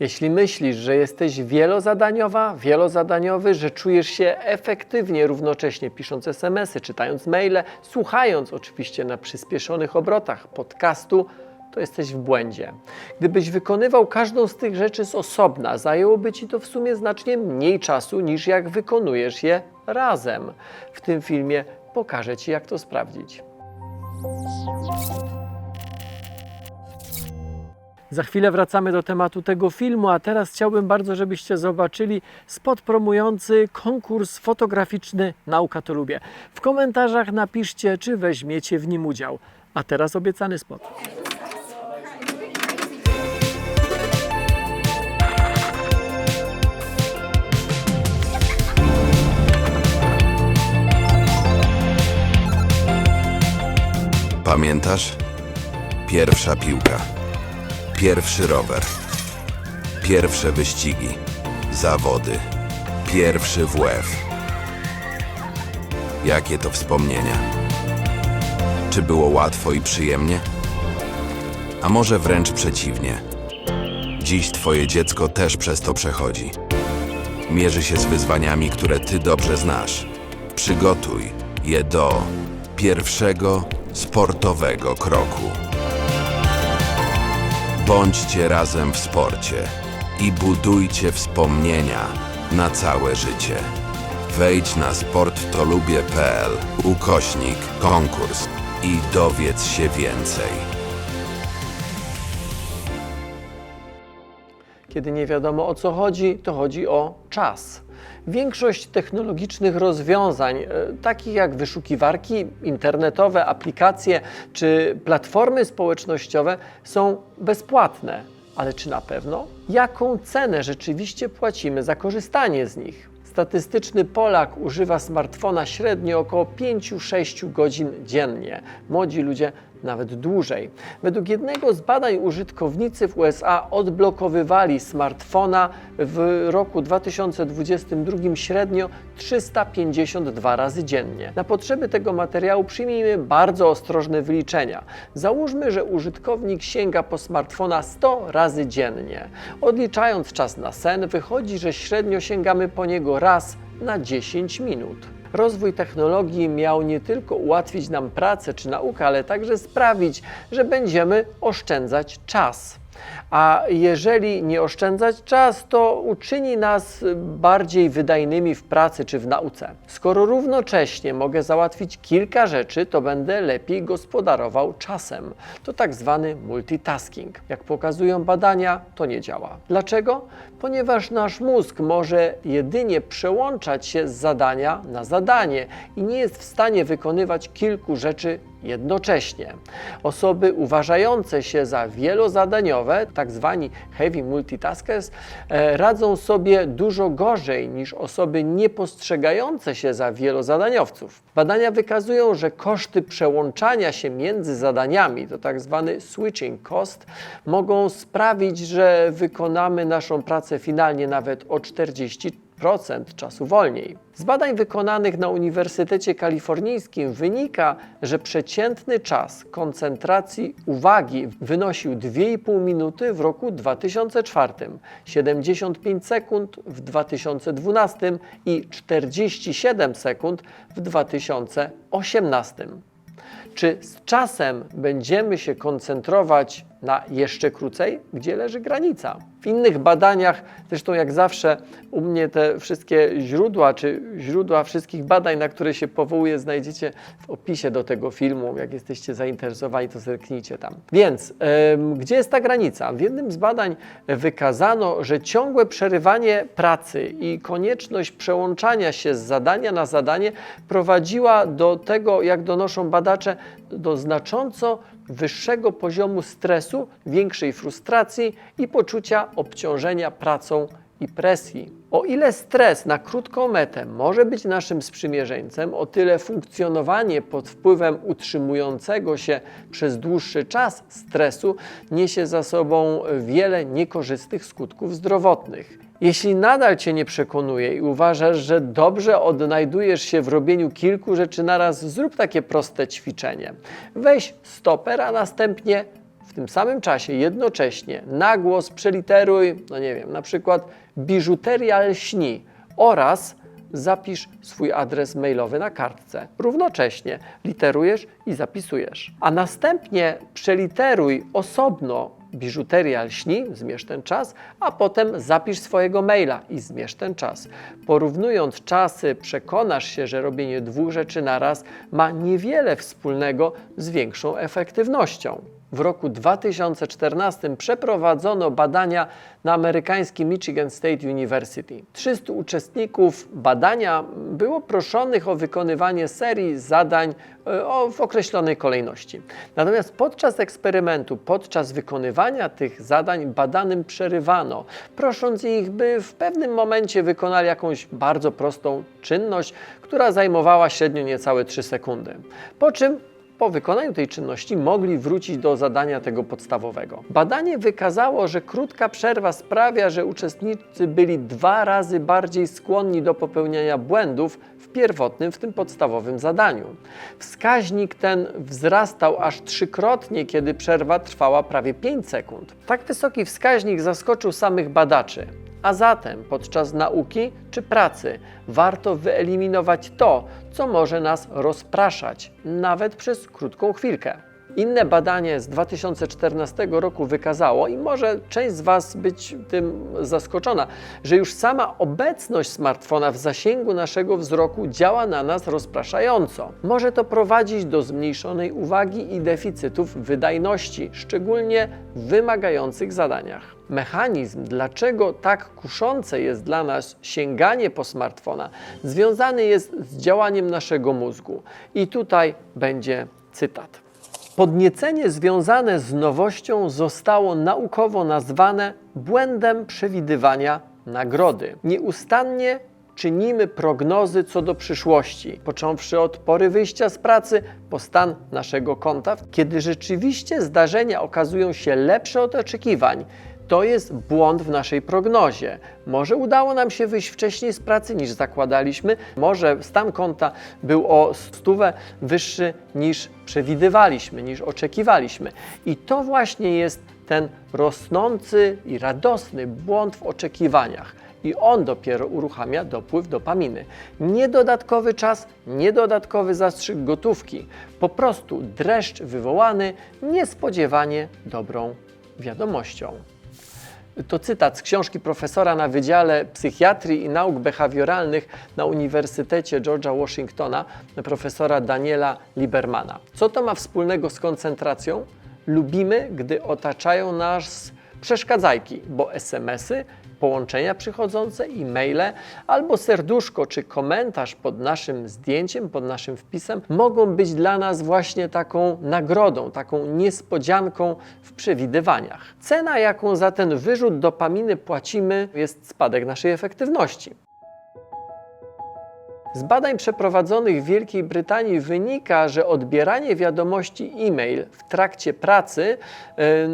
Jeśli myślisz, że jesteś wielozadaniowa, wielozadaniowy, że czujesz się efektywnie równocześnie pisząc SMS-y, czytając maile, słuchając oczywiście na przyspieszonych obrotach podcastu, to jesteś w błędzie. Gdybyś wykonywał każdą z tych rzeczy z osobna, zajęłoby ci to w sumie znacznie mniej czasu niż jak wykonujesz je razem. W tym filmie pokażę ci, jak to sprawdzić. Za chwilę wracamy do tematu tego filmu, a teraz chciałbym bardzo, żebyście zobaczyli spot promujący konkurs fotograficzny Nauka to lubię. W komentarzach napiszcie, czy weźmiecie w nim udział. A teraz obiecany spot. Pamiętasz? Pierwsza piłka, pierwszy rower, pierwsze wyścigi, zawody, pierwszy WF. Jakie to wspomnienia? Czy było łatwo i przyjemnie? A może wręcz przeciwnie? Dziś twoje dziecko też przez to przechodzi. Mierzy się z wyzwaniami, które ty dobrze znasz. Przygotuj je do pierwszego sportowego kroku. Bądźcie razem w sporcie i budujcie wspomnienia na całe życie. Wejdź na sporttolubię.pl ukośnik konkurs i dowiedz się więcej. Kiedy nie wiadomo o co chodzi, to chodzi o czas. Większość technologicznych rozwiązań, e, takich jak wyszukiwarki internetowe, aplikacje czy platformy społecznościowe, są bezpłatne. Ale czy na pewno? Jaką cenę rzeczywiście płacimy za korzystanie z nich? Statystyczny Polak używa smartfona średnio około 5-6 godzin dziennie. Młodzi ludzie nawet dłużej. Według jednego z badań użytkownicy w USA odblokowywali smartfona w roku 2022 średnio 352 razy dziennie. Na potrzeby tego materiału przyjmijmy bardzo ostrożne wyliczenia. Załóżmy, że użytkownik sięga po smartfona 100 razy dziennie. Odliczając czas na sen, wychodzi, że średnio sięgamy po niego raz na 10 minut. Rozwój technologii miał nie tylko ułatwić nam pracę czy naukę, ale także sprawić, że będziemy oszczędzać czas. A jeżeli nie oszczędzać czas, to uczyni nas bardziej wydajnymi w pracy czy w nauce. Skoro równocześnie mogę załatwić kilka rzeczy, to będę lepiej gospodarował czasem. To tak zwany multitasking. Jak pokazują badania, to nie działa. Dlaczego? Ponieważ nasz mózg może jedynie przełączać się z zadania na zadanie i nie jest w stanie wykonywać kilku rzeczy jednocześnie. Osoby uważające się za wielozadaniowe, tak zwani heavy multitaskers, e, radzą sobie dużo gorzej niż osoby niepostrzegające się za wielozadaniowców. Badania wykazują, że koszty przełączania się między zadaniami, to tak zwany switching cost, mogą sprawić, że wykonamy naszą pracę finalnie nawet o 40 procent czasu wolniej. Z badań wykonanych na Uniwersytecie Kalifornijskim wynika, że przeciętny czas koncentracji uwagi wynosił 2,5 minuty w roku 2004, 75 sekund w 2012 i 47 sekund w 2018. Czy z czasem będziemy się koncentrować na jeszcze krócej? Gdzie leży granica? W innych badaniach, zresztą jak zawsze u mnie te wszystkie źródła, czy źródła wszystkich badań, na które się powołuję, znajdziecie w opisie do tego filmu. Jak jesteście zainteresowani, to zerknijcie tam. Więc em, gdzie jest ta granica? W jednym z badań wykazano, że ciągłe przerywanie pracy i konieczność przełączania się z zadania na zadanie prowadziła do tego, jak donoszą badacze, do znacząco wyższego poziomu stresu, większej frustracji i poczucia obciążenia pracą i presji. O ile stres na krótką metę może być naszym sprzymierzeńcem, o tyle funkcjonowanie pod wpływem utrzymującego się przez dłuższy czas stresu niesie za sobą wiele niekorzystnych skutków zdrowotnych. Jeśli nadal Cię nie przekonuje i uważasz, że dobrze odnajdujesz się w robieniu kilku rzeczy naraz, zrób takie proste ćwiczenie. Weź stoper, a następnie w tym samym czasie jednocześnie na głos przeliteruj, no nie wiem, na przykład biżuteria lśni oraz zapisz swój adres mailowy na kartce. Równocześnie literujesz i zapisujesz. A następnie przeliteruj osobno biżuteria lśni, zmierz ten czas, a potem zapisz swojego maila i zmierz ten czas. Porównując czasy, przekonasz się, że robienie dwóch rzeczy na raz ma niewiele wspólnego z większą efektywnością. W roku 2014 przeprowadzono badania na amerykańskim Michigan State University. 300 uczestników badania było proszonych o wykonywanie serii zadań e, w określonej kolejności. Natomiast podczas eksperymentu, podczas wykonywania tych zadań badanym przerywano, prosząc ich, by w pewnym momencie wykonali jakąś bardzo prostą czynność, która zajmowała średnio niecałe 3 sekundy. Po czym po wykonaniu tej czynności mogli wrócić do zadania tego podstawowego. Badanie wykazało, że krótka przerwa sprawia, że uczestnicy byli dwa razy bardziej skłonni do popełniania błędów w pierwotnym, w tym podstawowym zadaniu. Wskaźnik ten wzrastał aż trzykrotnie, kiedy przerwa trwała prawie 5 sekund. Tak wysoki wskaźnik zaskoczył samych badaczy. A zatem podczas nauki czy pracy warto wyeliminować to, co może nas rozpraszać, nawet przez krótką chwilkę. Inne badanie z 2014 roku wykazało, i może część z Was być tym zaskoczona, że już sama obecność smartfona w zasięgu naszego wzroku działa na nas rozpraszająco. Może to prowadzić do zmniejszonej uwagi i deficytów wydajności, szczególnie w wymagających zadaniach. Mechanizm, dlaczego tak kuszące jest dla nas sięganie po smartfona, związany jest z działaniem naszego mózgu. I tutaj będzie cytat. Podniecenie związane z nowością zostało naukowo nazwane błędem przewidywania nagrody. Nieustannie czynimy prognozy co do przyszłości, począwszy od pory wyjścia z pracy po stan naszego konta, kiedy rzeczywiście zdarzenia okazują się lepsze od oczekiwań. To jest błąd w naszej prognozie. Może udało nam się wyjść wcześniej z pracy niż zakładaliśmy, może stan konta był o stówę wyższy niż przewidywaliśmy, niż oczekiwaliśmy. I to właśnie jest ten rosnący i radosny błąd w oczekiwaniach. I on dopiero uruchamia dopływ dopaminy. Nie dodatkowy czas, nie dodatkowy zastrzyk gotówki. Po prostu dreszcz wywołany niespodziewanie dobrą wiadomością. To cytat z książki profesora na Wydziale Psychiatrii i Nauk Behawioralnych na Uniwersytecie George'a Washingtona, profesora Daniela Libermana. Co to ma wspólnego z koncentracją? Lubimy, gdy otaczają nas przeszkadzajki, bo SMS-y, połączenia przychodzące, e-maile albo serduszko czy komentarz pod naszym zdjęciem, pod naszym wpisem mogą być dla nas właśnie taką nagrodą, taką niespodzianką w przewidywaniach. Cena, jaką za ten wyrzut dopaminy płacimy, jest spadek naszej efektywności. Z badań przeprowadzonych w Wielkiej Brytanii wynika, że odbieranie wiadomości e-mail w trakcie pracy e,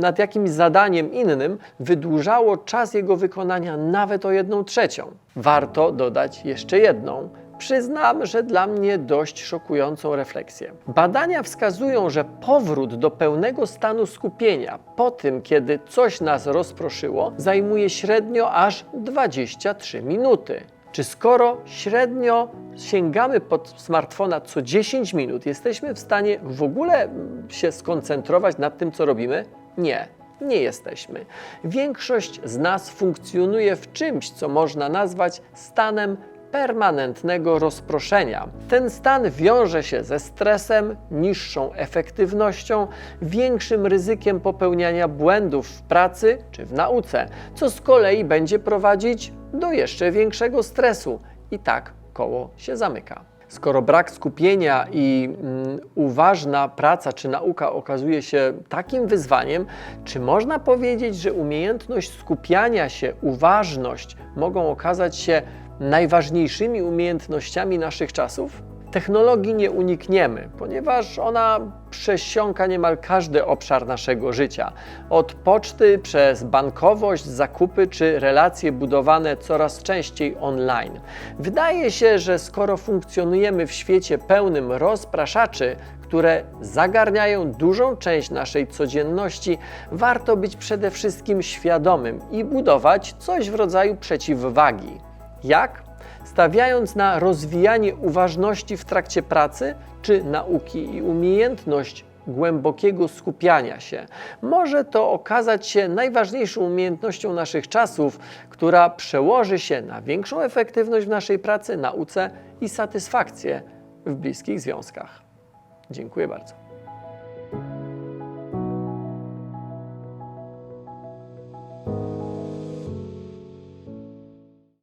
nad jakimś zadaniem innym wydłużało czas jego wykonania nawet o jedną trzecią. Warto dodać jeszcze jedną. Przyznam, że dla mnie dość szokującą refleksję. Badania wskazują, że powrót do pełnego stanu skupienia po tym, kiedy coś nas rozproszyło, zajmuje średnio aż 23 minuty. Czy skoro średnio sięgamy pod smartfona co 10 minut, jesteśmy w stanie w ogóle mm, się skoncentrować nad tym, co robimy? Nie. Nie jesteśmy. Większość z nas funkcjonuje w czymś, co można nazwać stanem permanentnego rozproszenia. Ten stan wiąże się ze stresem, niższą efektywnością, większym ryzykiem popełniania błędów w pracy czy w nauce, co z kolei będzie prowadzić do jeszcze większego stresu i tak koło się zamyka. Skoro brak skupienia i mm, uważna praca czy nauka okazuje się takim wyzwaniem, czy można powiedzieć, że umiejętność skupiania się, uważność mogą okazać się najważniejszymi umiejętnościami naszych czasów? Technologii nie unikniemy, ponieważ ona przesiąka niemal każdy obszar naszego życia. Od poczty przez bankowość, zakupy czy relacje budowane coraz częściej online. Wydaje się, że skoro funkcjonujemy w świecie pełnym rozpraszaczy, które zagarniają dużą część naszej codzienności, warto być przede wszystkim świadomym i budować coś w rodzaju przeciwwagi. Jak? Stawiając na rozwijanie uważności w trakcie pracy, czy nauki i umiejętność głębokiego skupiania się. Może to okazać się najważniejszą umiejętnością naszych czasów, która przełoży się na większą efektywność w naszej pracy, nauce i satysfakcję w bliskich związkach. Dziękuję bardzo.